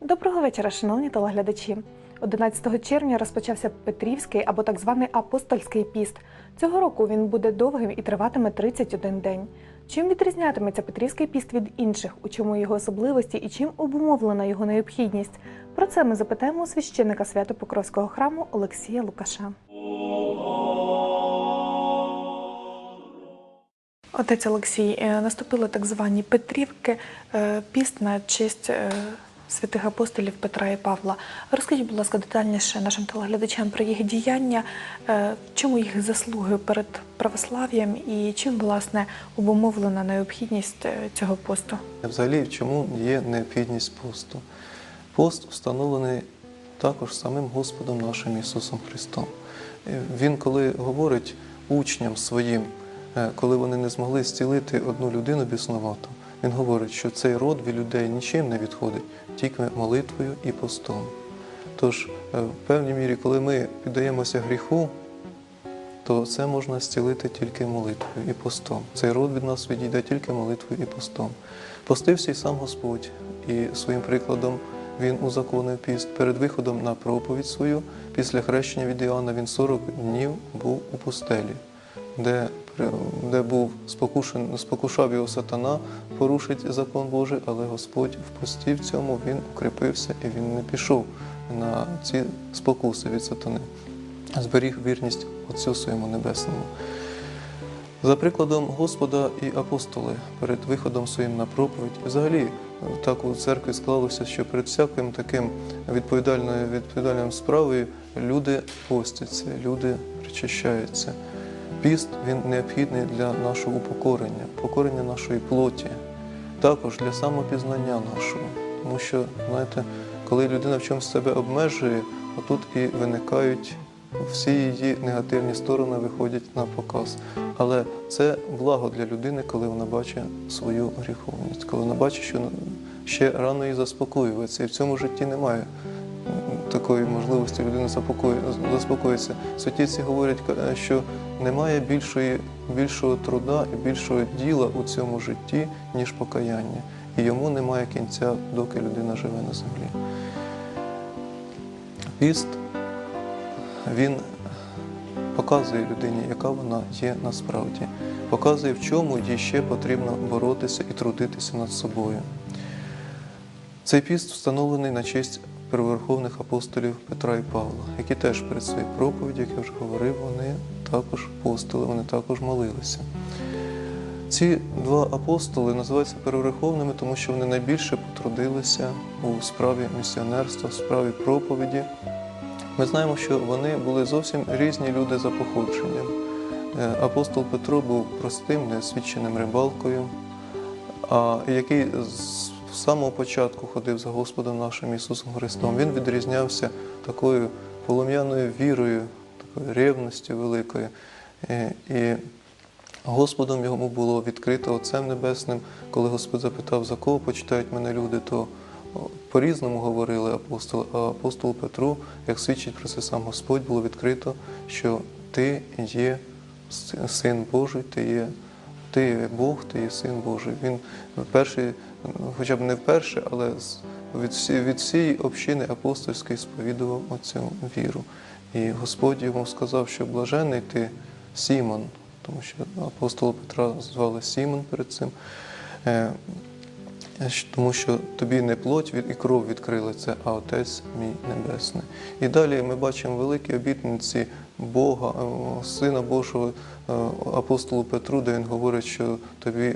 Доброго вечора, шановні телеглядачі. 11 червня розпочався Петрівський або так званий апостольський піст. Цього року він буде довгим і триватиме 31 день. Чим відрізнятиметься Петрівський піст від інших, у чому його особливості і чим обумовлена його необхідність? Про це ми запитаємо у священника Свято-Покровського храму Олексія Лукаша. Отець Олексій, е, наступили так звані Петрівки, е, піст на честь е, святих апостолів Петра і Павла. Розкажіть, будь ласка, детальніше нашим телеглядачам про їх діяння, е, чому їх заслуги перед православ'ям і чим власне обумовлена необхідність е, цього посту? Взагалі, чому є необхідність посту? Пост встановлений також самим Господом нашим Ісусом Христом. Е, Він, коли говорить учням своїм, коли вони не змогли зцілити одну людину біснувату, він говорить, що цей род від людей нічим не відходить, тільки молитвою і постом. Тож, е, в певній мірі, коли ми піддаємося гріху, то це можна зцілити тільки молитвою і постом. Цей род від нас відійде тільки молитвою і постом. Постився і сам Господь, і своїм прикладом Він узаконив піст. Перед виходом на проповідь свою, після хрещення від Іоанна, він 40 днів був у пустелі, де, де був спокушав його сатана, порушить закон Божий, але Господь в пості цьому він укріпився і він не пішов на ці спокуси від сатани зберіг вірність Отцю своєму Небесному. За прикладом Господа і апостоли перед виходом своїм на проповідь, взагалі так у церкві склалося, що перед всяким таким відповідальною відповідальною справою люди постяться, люди причащаються. Піст він необхідний для нашого упокорення, покорення нашої плоті, також для самопізнання нашого. Тому що, знаєте, коли людина в чомусь себе обмежує, отут і виникають всі її негативні сторони виходять на показ. Але це благо для людини, коли вона бачить свою гріховність, коли вона бачить, що ще рано їй заспокоюється. І в цьому житті немає такої можливості людини заспокої- заспокоїтися. Святіці говорять, е, що немає більшої, більшого труда і більшого діла у цьому житті, ніж покаяння. І йому немає кінця, доки людина живе на землі. Піст він показує людині, яка вона є насправді, показує, в чому їй ще потрібно боротися і трудитися над собою. Цей піст встановлений на честь первоверховних апостолів Петра і Павла, які теж перед своєю проповіддю, як я вже говорив, вони також постили, вони також молилися. Ці два апостоли називаються переверховними, тому що вони найбільше потрудилися у справі місіонерства, в справі проповіді. Ми знаємо, що вони були зовсім різні люди за походженням. Е, Апостол Петро був простим, неосвіченим рибалкою, який самого початку ходив за Господом нашим Ісусом Христом. Він відрізнявся такою полум'яною вірою, такою ревністю великою. Е, І Господом йому було відкрито Отцем Небесним, коли Господь запитав, за кого почитають мене люди, то по-різному говорили апостоли, а апостолу Петру, як свідчить про це сам Господь, було відкрито, що ти є син Божий, ти є, ти Бог, ти є син Божий. Він перший, хоча б не вперше, але від, всі, від всієї общини апостольської сповідував оцю віру. І Господь йому сказав, що блажений ти Сімон, тому що апостола Петра звали Сімон перед цим. Е, тому що тобі не плоть і кров відкрили це, а Отець мій Небесний. І далі ми бачимо великі обітниці Бога, е, Сина Божого е, апостолу Петру, де він говорить, що тобі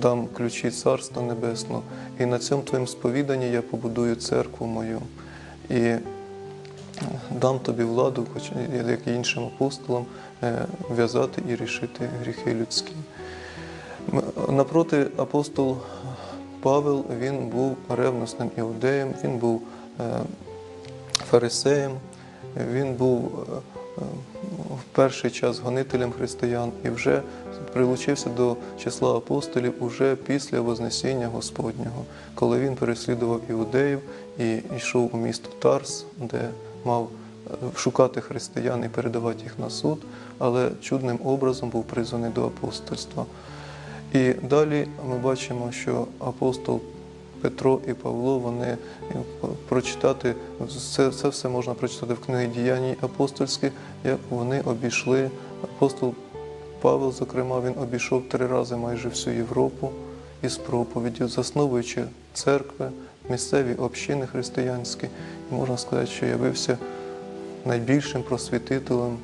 дам ключі Царства Небесного, і на цьому твоєму сповіданні я побудую церкву мою. І дам тобі владу, хоч як і іншим апостолам, в'язати і рішити гріхи людські. Напроти апостол Павел він був ревностним іудеєм, він був е, фарисеєм, він був е, е, в перший час гонителем християн і вже прилучився до числа апостолів уже після Вознесіння Господнього, коли він переслідував іудеїв і йшов у місто Тарс, де мав шукати християн і передавати їх на суд, але чудним образом був призваний до апостольства. І далі ми бачимо, що апостол Петро і Павло, вони е, прочитати це, це все можна прочитати в книгі діянь апостольських, як вони обійшли апостол Павел, зокрема, він обійшов три рази майже всю Європу із проповіддю, засновуючи церкви, місцеві общини християнські. І можна сказати, що явився найбільшим просвітителем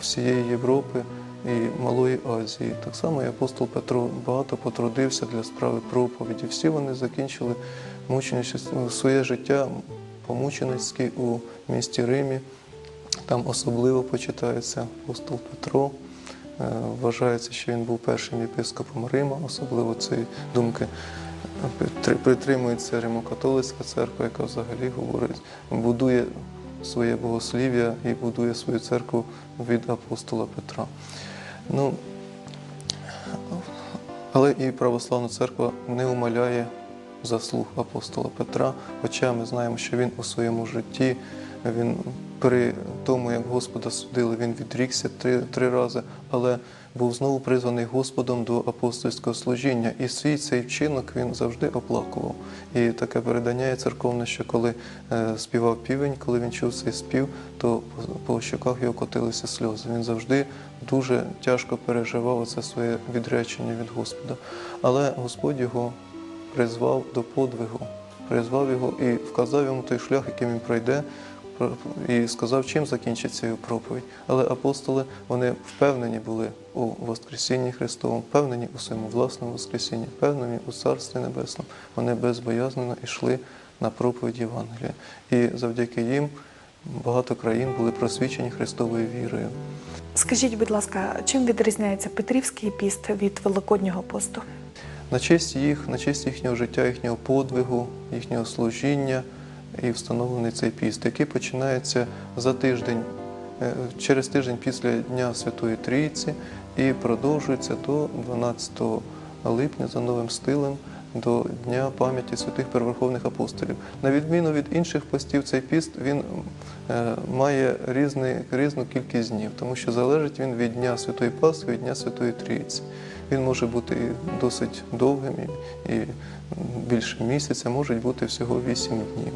всієї Європи і Малої Азії. Так само і апостол Петро багато потрудився для справи проповіді. Всі вони закінчили своє життя помученицьке у місті Римі. Там особливо почитається апостол Петро. Е, Вважається, що він був першим єпископом Рима, особливо цієї думки притримується Римо-католицька церква, яка взагалі говорить, будує своє богослів'я і будує свою церкву від апостола Петра. Ну, але і православна церква не умаляє заслуг апостола Петра, хоча ми знаємо, що він у своєму житті, він при тому, як Господа судили, він відрікся три, три рази, але був знову призваний Господом до апостольського служіння. І свій цей вчинок він завжди оплакував. І таке передання є церковне, що коли е, співав півень, коли він чув цей спів, то по, щоках його котилися сльози. Він завжди дуже тяжко переживав це своє відречення від Господа. Але Господь його призвав до подвигу, призвав його і вказав йому той шлях, яким він пройде, і сказав, чим закінчиться його проповідь. Але апостоли вони впевнені були у Воскресінні Христовому, впевнені у своєму власному Воскресінні, впевнені у Царстві Небесному. Вони безбоязнено йшли на проповідь Євангелія. І завдяки їм багато країн були просвічені Христовою вірою. Скажіть, будь ласка, чим відрізняється Петрівський піст від Великоднього посту? На честь їх, на честь їхнього життя, їхнього подвигу, їхнього служіння і встановлений цей піст, який починається за тиждень, е, через тиждень після Дня Святої Трійці і продовжується до 12 липня за новим стилем. До Дня пам'яті святих переверховних апостолів. На відміну від інших постів, цей піст він е, має різну кількість днів, тому що залежить він від Дня Святої Пасхи, від Дня Святої Трійці. Він може бути досить довгим, і, більше місяця, може бути всього 8 днів.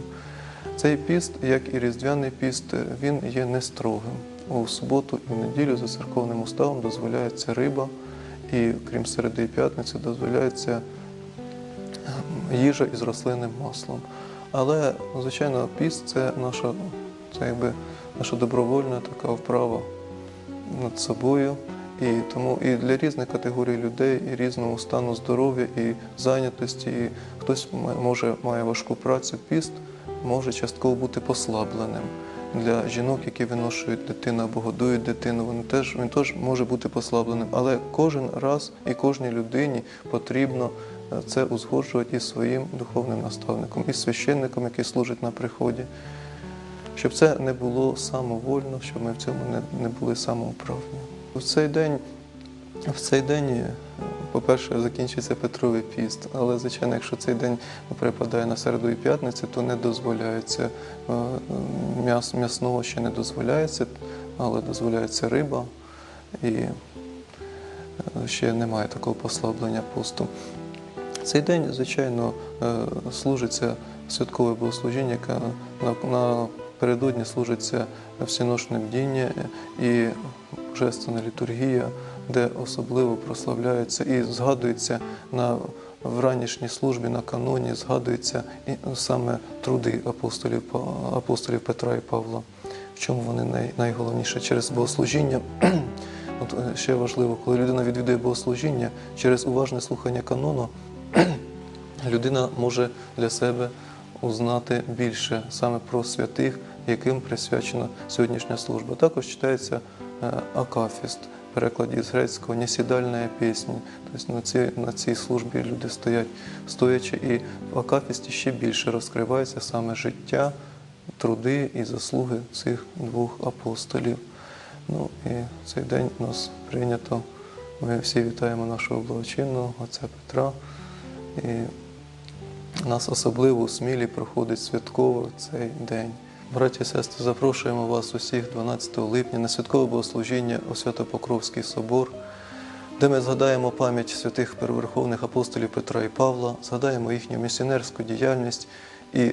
Цей піст, як і Різдвяний піст, він є не строгим. У суботу і в неділю за церковним уставом дозволяється риба, і крім середи і п'ятниці, дозволяється їжа із рослинним маслом. Але, звичайно, піст це наша, це якби наша добровольна така вправа над собою. І тому і для різних категорій людей, і різного стану здоров'я, і зайнятості, і хтось може має важку працю, піст може частково бути послабленим. Для жінок, які виношують дитину або годують дитину, вони теж, він теж може бути послабленим. Але кожен раз і кожній людині потрібно е, це узгоджувати із своїм духовним наставником, із священником, який служить на приході щоб це не було самовольно, щоб ми в цьому не, не були самоуправні. В цей день, в цей день, е, по-перше, закінчиться Петровий піст, але, звичайно, якщо цей день припадає на середу і п'ятницю, то не дозволяється е, м'яс, м'ясного ще не дозволяється, але дозволяється риба і е, ще немає такого послаблення посту. Цей день, звичайно, е, служиться святкове богослужіння, яке напередодні служиться всіношне бдіння і божественна літургія, де особливо прославляється і згадується на в ранішній службі на каноні, згадуються і саме труди апостолів, апостолів Петра і Павла. В чому вони най, найголовніше через богослужіння. От е, ще важливо, коли людина відвідує богослужіння через уважне слухання канону, людина може для себе узнати більше саме про святих, яким присвячена сьогоднішня служба. Також читається акафіст, перекладі з грецького «несідальна пісня. Тобто на цій, на цій службі люди стоять стоячи, і в акафісті ще більше розкривається саме життя, труди і заслуги цих двох апостолів. Ну і цей день у нас прийнято. Ми всі вітаємо нашого благочинного отця Петра. І нас особливо Смілі проходить святково цей день. Браті і сестри, запрошуємо вас усіх 12 липня на святкове богослужіння у Святопокровський собор. де ми згадаємо пам'ять святих первоверховних апостолів Петра і Павла, згадаємо їхню місіонерську діяльність і,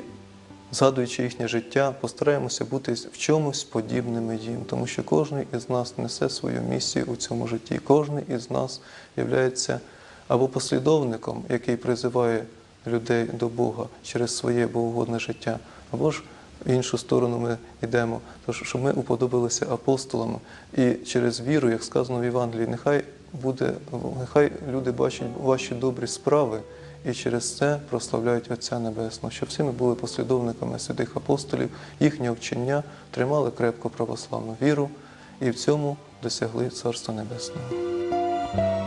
згадуючи їхнє життя, постараємося бути в чомусь подібними їм, тому що кожен із нас несе свою місію у цьому житті. Кожен із нас є або послідовником, який призиває людей до Бога через своє богоугодне життя, або ж в іншу сторону ми йдемо. Тож, щоб ми уподобилися апостолами і через віру, як сказано в Євангелії, нехай буде, нехай люди бачать ваші добрі справи і через це прославляють Отця Небесного, щоб всі ми були послідовниками святих апостолів, їхнього вчення тримали крепко православну віру і в цьому досягли Царства Небесного.